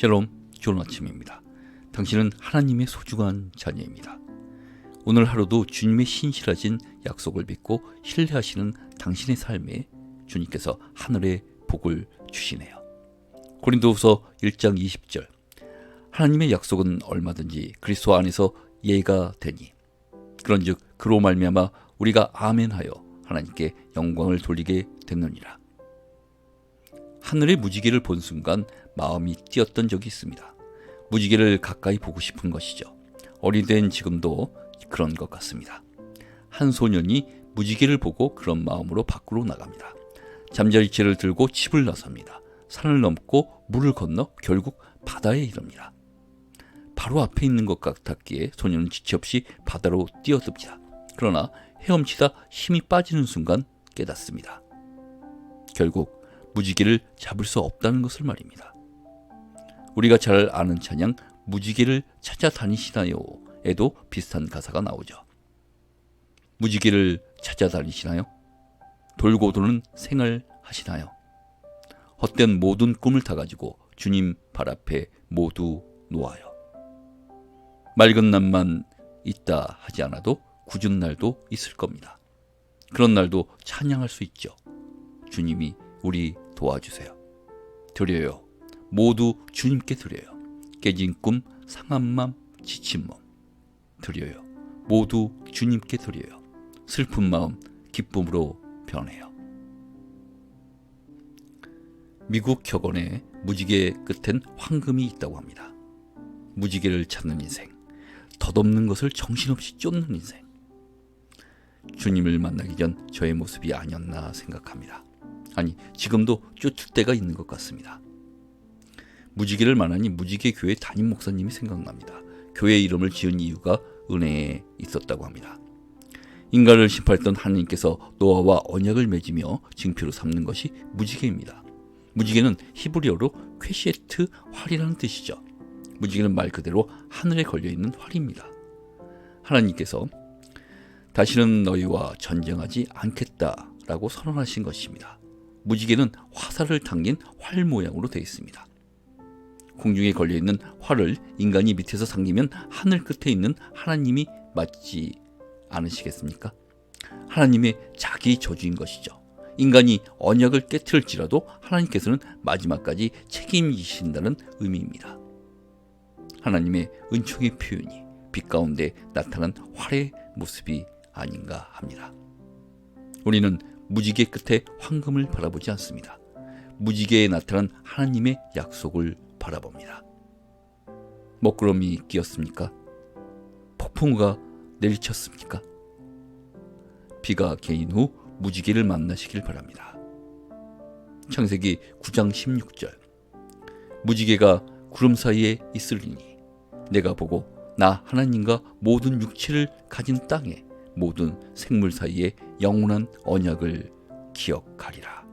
샬롬, 좋은 아침입니다. 당신은 하나님의 소중한 자녀입니다. 오늘 하루도 주님의 신실하신 약속을 믿고 신뢰하시는 당신의 삶에 주님께서 하늘의 복을 주시네요. 고린도후서 1장 20절 하나님의 약속은 얼마든지 그리스도 안에서 예가 되니 그런즉 그로 말미암아 우리가 아멘하여 하나님께 영광을 돌리게 됐느니라. 하늘의 무지개를 본 순간 마음이 뛰었던 적이 있습니다. 무지개를 가까이 보고 싶은 것이죠. 어린 된 지금도 그런 것 같습니다. 한 소년이 무지개를 보고 그런 마음으로 밖으로 나갑니다. 잠자리채를 들고 집을 나섭니다. 산을 넘고 물을 건너 결국 바다에 이릅니다. 바로 앞에 있는 것 같았기에 소년은 지체 없이 바다로 뛰어듭니다. 그러나 헤엄치다 힘이 빠지는 순간 깨닫습니다. 결국 무지개를 잡을 수 없다는 것을 말입니다. 우리가 잘 아는 찬양 무지개를 찾아 다니시나요? 에도 비슷한 가사가 나오죠. 무지개를 찾아 다니시나요? 돌고 도는 생을 하시나요? 헛된 모든 꿈을 다 가지고 주님 발 앞에 모두 놓아요. 맑은 날만 있다 하지 않아도 굳은 날도 있을 겁니다. 그런 날도 찬양할 수 있죠. 주님이 우리 도와주세요. 드려요. 모두 주님께 드려요. 깨진 꿈, 상한 맘, 지친 몸. 드려요. 모두 주님께 드려요. 슬픈 마음, 기쁨으로 변해요. 미국 격언에 무지개 끝엔 황금이 있다고 합니다. 무지개를 찾는 인생, 덧없는 것을 정신없이 쫓는 인생. 주님을 만나기 전 저의 모습이 아니었나 생각합니다. 아니, 지금도 쫓을 때가 있는 것 같습니다. 무지개를 만나니 무지개 교회 담임 목사님이 생각납니다. 교회 이름을 지은 이유가 은혜에 있었다고 합니다. 인간을 심판했던 하나님께서 노아와 언약을 맺으며 징표로 삼는 것이 무지개입니다. 무지개는 히브리어로 퀘시에트 활이라는 뜻이죠. 무지개는 말 그대로 하늘에 걸려 있는 활입니다. 하나님께서 다시는 너희와 전쟁하지 않겠다라고 선언하신 것입니다. 무지개는 화살을 당긴 활 모양으로 되어 있습니다. 공중에 걸려 있는 활을 인간이 밑에서 당기면 하늘 끝에 있는 하나님이 맞지 않으시겠습니까? 하나님의 자기 저주인 것이죠. 인간이 언약을 깨뜨릴지라도 하나님께서는 마지막까지 책임지신다는 의미입니다. 하나님의 은총의 표현이 빛 가운데 나타난 활의 모습이 아닌가 합니다. 우리는 무지개 끝에 황금을 바라보지 않습니다. 무지개에 나타난 하나님의 약속을 바라봅니다. 먹구름이 끼었습니까? 폭풍우가 내리쳤습니까? 비가 개인 후 무지개를 만나시길 바랍니다. 창세기 9장 16절 무지개가 구름 사이에 있으리니 내가 보고 나 하나님과 모든 육체를 가진 땅에 모든 생물 사이에 영원한 언약을 기억하리라.